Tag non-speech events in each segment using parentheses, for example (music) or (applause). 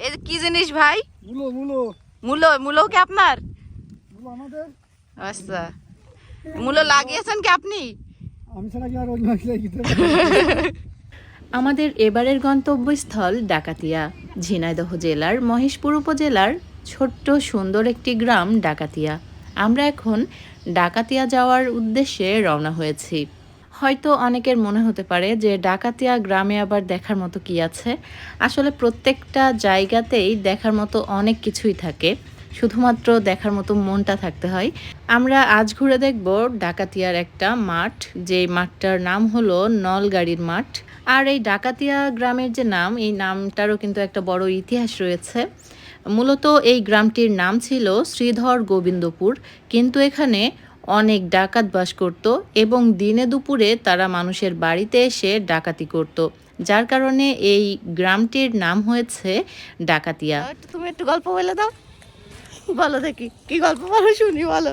এই কি জিনিস ভাই? মূলো মূলো। মূলো মূলো কি আপনার? মূলো আমাদের। আচ্ছা। মূলো লাগিয়েছেন কি আপনি? আমি ছাড়া কি আর অন্য (laughs) আমাদের এবারের গন্তব্যস্থল ডাকাতিয়া ঝিনাইদহ জেলার মহেশপুর উপজেলার ছোট্ট সুন্দর একটি গ্রাম ডাকাতিয়া। আমরা এখন ডাকাতিয়া যাওয়ার উদ্দেশ্যে রওনা হয়েছি। হয়তো অনেকের মনে হতে পারে যে ডাকাতিয়া গ্রামে আবার দেখার মতো কি আছে? আসলে প্রত্যেকটা জায়গাতেই দেখার মতো অনেক কিছুই থাকে। শুধুমাত্র দেখার মতো মনটা থাকতে হয়। আমরা আজ ঘুরে দেখব ডাকাতিয়ার একটা মাঠ, যে মাঠটার নাম হলো নলগাড়ির মাঠ। আর এই ডাকাতিয়া গ্রামের যে নাম, এই নামটারও কিন্তু একটা বড় ইতিহাস রয়েছে। মূলত এই গ্রামটির নাম ছিল শ্রীধর গোবিন্দপুর। কিন্তু এখানে অনেক ডাকাত বাস করত এবং দিনে দুপুরে তারা মানুষের বাড়িতে এসে ডাকাতি করত। যার কারণে এই গ্রামটির নাম হয়েছে ডাকাতিয়া। তুমি একটু গল্প বলে দাও। বলো দেখি কি গল্প বলো শুনি বলো।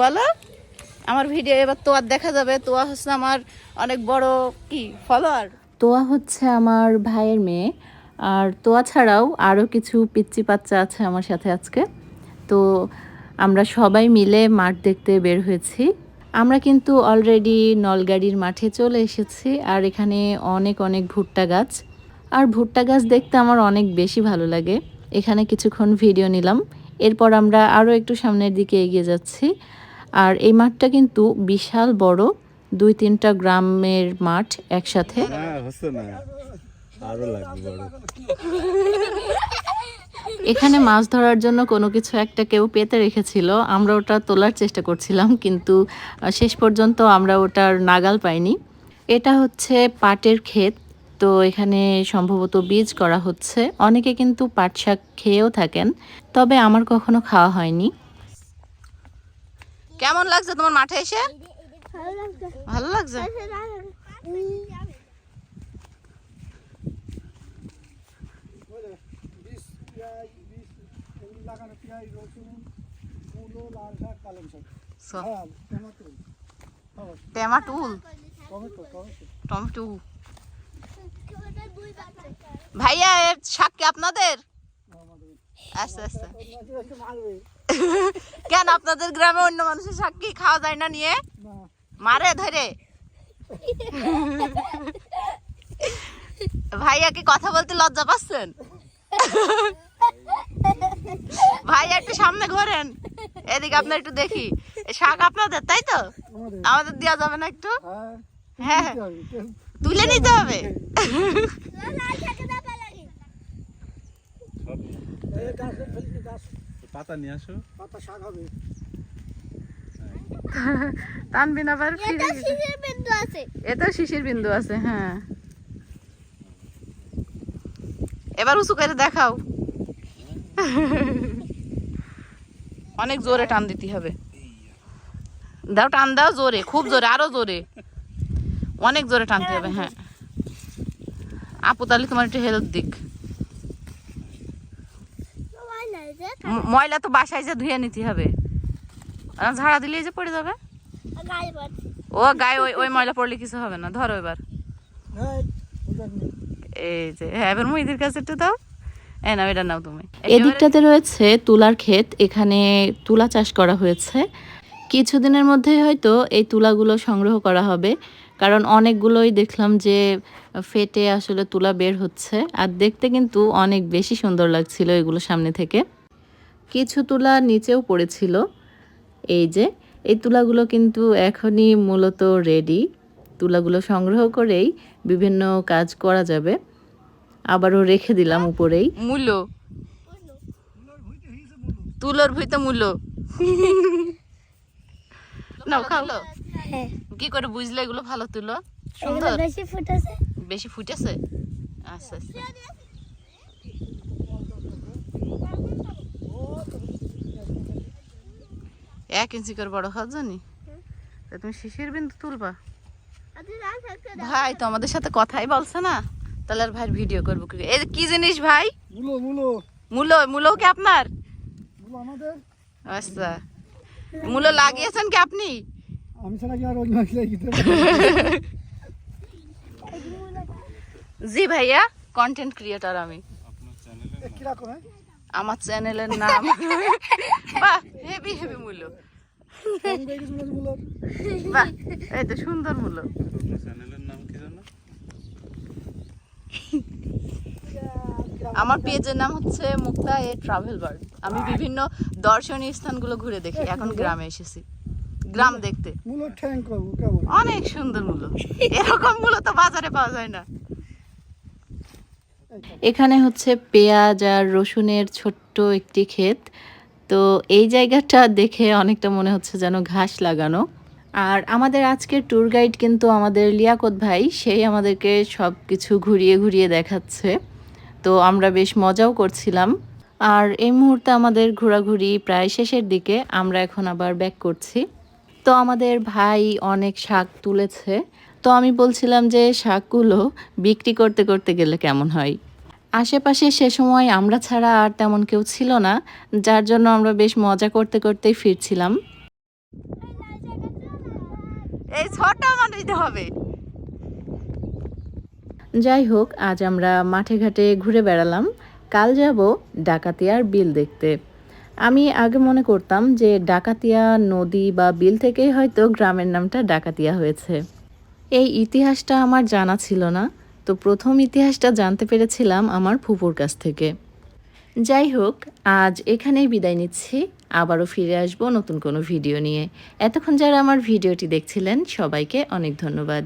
বলো আমার ভিডিও এবার তো আর দেখা যাবে। তোয়া হচ্ছে আমার অনেক বড় কি ফলোয়ার তোয়া হচ্ছে আমার ভাইয়ের মেয়ে। আর তোয়া ছাড়াও আরও কিছু পিচ্চি বাচ্চা আছে আমার সাথে আজকে। তো আমরা সবাই মিলে মাঠ দেখতে বের হয়েছি। আমরা কিন্তু অলরেডি নলগাড়ির মাঠে চলে এসেছি আর এখানে অনেক অনেক ভুট্টা গাছ। আর ভুট্টা গাছ দেখতে আমার অনেক বেশি ভালো লাগে। এখানে কিছুক্ষণ ভিডিও নিলাম। এরপর আমরা আরও একটু সামনের দিকে এগিয়ে যাচ্ছি। আর এই মাঠটা কিন্তু বিশাল বড়, দুই তিনটা গ্রামের মাঠ একসাথে। না। আরও লাগবে এখানে মাছ ধরার জন্য কোনো কিছু একটা কেউ পেতে রেখেছিল। আমরা ওটা তোলার চেষ্টা করছিলাম কিন্তু শেষ পর্যন্ত আমরা ওটার নাগাল পাইনি। এটা হচ্ছে পাটের ক্ষেত। তো এখানে সম্ভবত বীজ করা হচ্ছে। অনেকে কিন্তু পাট শাক খেয়েও থাকেন তবে আমার কখনো খাওয়া হয়নি। কেমন লাগছে তোমার মাঠে এসে? ভালো লাগছে। বিষ পেঁয়াজ বিষ এগুলি লাগানো পেঁয়াজ রসুন মূলো লাল শাক পালং শাক হ্যাঁ টমেটো হ্যাঁ। টেমাটুল টমেটো টমেটো টমেটো ভাইয়া এ শাক কি আপনাদের? আচ্ছা আচ্ছা। কেন আপনাদের গ্রামে অন্য মানুষের শাক কি খাওয়া যায় না নিয়ে? মারে ধরে। ভাইয়া কি কথা বলতে লজ্জা পাচ্ছেন? ভাইয়া একটু সামনে ঘোরেন। এদিকে আপনার একটু দেখি। এ শাক আপনাদের তাই তো? আমাদের। আমাদের দেওয়া যাবে না একটু? হ্যাঁ। হ্যাঁ। তেল- নিতে হবে। পাতা নিয়ে আসো। পাতা শাক হবে। তানবিন আবার ফিরে গেছে। শিশির বিন্দু আছে। এতেও শিশির বিন্দু আছে হ্যাঁ। এবার উঁচু করে দেখাও। অনেক জোরে টান দিতে হবে। দাও, টান দাও জোরে, খুব জোরে, আরও জোরে। অনেক জোরে টানতে হবে হ্যাঁ। আপু, তাহলে তোমার একটু হেল্প দিক। ময়লা তো বাসায় যে ধুয়ে নিতে হবে। ঝাড়া দিলেই যে পড়ে যাবে। ও, গায়ে ওই ওই ময়লা পড়লে কিছু হবে না, ধরো এবার। এই যে হ্যাঁ এবার মুইদের কাছে একটু দাও। তুমি। এদিকটাতে রয়েছে তুলার ক্ষেত, এখানে তুলা চাষ করা হয়েছে। কিছুদিনের মধ্যে হয়তো এই তুলাগুলো সংগ্রহ করা হবে, কারণ অনেকগুলোই দেখলাম যে ফেটে আসলে তুলা বের হচ্ছে, আর দেখতে কিন্তু অনেক বেশি সুন্দর লাগছিল এগুলো সামনে থেকে। কিছু তুলা নিচেও পড়েছিল, এই যে, এই তুলাগুলো কিন্তু এখনই মূলত রেডি তুলাগুলো সংগ্রহ করেই বিভিন্ন কাজ করা যাবে। আবারও রেখে দিলাম উপরেই। মূল্য। তুলোর ভুইতে মূল্য। নাও খাও। হ্যাঁ। কি করে বুঝলে এগুলো ভালো তুলো? সুন্দর? বেশি ফুটেছে? বেশি ফুটেছে? আচ্ছা আচ্ছা। এক ইঞ্চি করে বড় খাওয়ার জন্য? তা তুমি শিশির বিন্দু তুলবা? ভাই তো আমাদের সাথে কথাই বলছে না। তাহলে আর ভাই ভিডিও করব কি? এই কি জিনিস ভাই? মুলো মূলো। মূলো মূলো কি আপনার? মূলো আমাদের? আচ্ছা। মুলো লাগিয়েছেন কি আপনি? আমি ছাড়া কি আর অন্য লাগিতে জি ভাইয়া কন্টেন্ট ক্রিয়েটর আমি। আপনার চ্যানেল কীরকম হ্যাঁ? আমার চ্যানেলের নাম। বাহ হেভি হেভি মূল্য বলো বাহ এই তো সুন্দর মূল্য আপনার চ্যানেলের নাম কি জানো আমার পেজের নাম হচ্ছে মুক্তা এ ট্রাভেল বার্ড আমি বিভিন্ন দর্শনীয় স্থানগুলো ঘুরে দেখি এখন গ্রামে এসেছি। গ্রাম দেখতে। মূলো অনেক সুন্দর মূল্য এরকম মূল্য তো বাজারে পাওয়া যায় না। এখানে হচ্ছে পেঁয়াজ আর রসুনের ছোট্ট একটি ক্ষেত। তো এই জায়গাটা দেখে অনেকটা মনে হচ্ছে যেন ঘাস লাগানো। আর আমাদের আজকের ট্যুর গাইড কিন্তু আমাদের লিয়াকত ভাই, সেই আমাদেরকে সব কিছু ঘুরিয়ে ঘুরিয়ে দেখাচ্ছে। তো আমরা বেশ মজাও করছিলাম। আর এই মুহূর্তে আমাদের ঘোরাঘুরি প্রায় শেষের দিকে, আমরা এখন আবার ব্যাক করছি। তো আমাদের ভাই অনেক শাক তুলেছে। তো আমি বলছিলাম যে শাকগুলো বিক্রি করতে করতে গেলে কেমন হয়? আশেপাশে সে সময় আমরা ছাড়া আর তেমন কেউ ছিল না, যার জন্য আমরা বেশ মজা করতে করতেই ফিরছিলাম। এই ছটা দিতে হবে। যাই হোক, আজ আমরা মাঠে ঘাটে ঘুরে বেড়ালাম। কাল যাব ডাকাতিয়ার বিল দেখতে। আমি আগে মনে করতাম যে ডাকাতিয়া নদী বা বিল থেকেই হয়তো গ্রামের নামটা ডাকাতিয়া হয়েছে। এই ইতিহাসটা আমার জানা ছিল না, তো প্রথম ইতিহাসটা জানতে পেরেছিলাম আমার ফুপুর কাছ থেকে। যাই হোক আজ এখানেই বিদায় নিচ্ছি। আবারও ফিরে আসব নতুন কোনো ভিডিও নিয়ে। এতক্ষণ যারা আমার ভিডিওটি দেখছিলেন, সবাইকে অনেক ধন্যবাদ।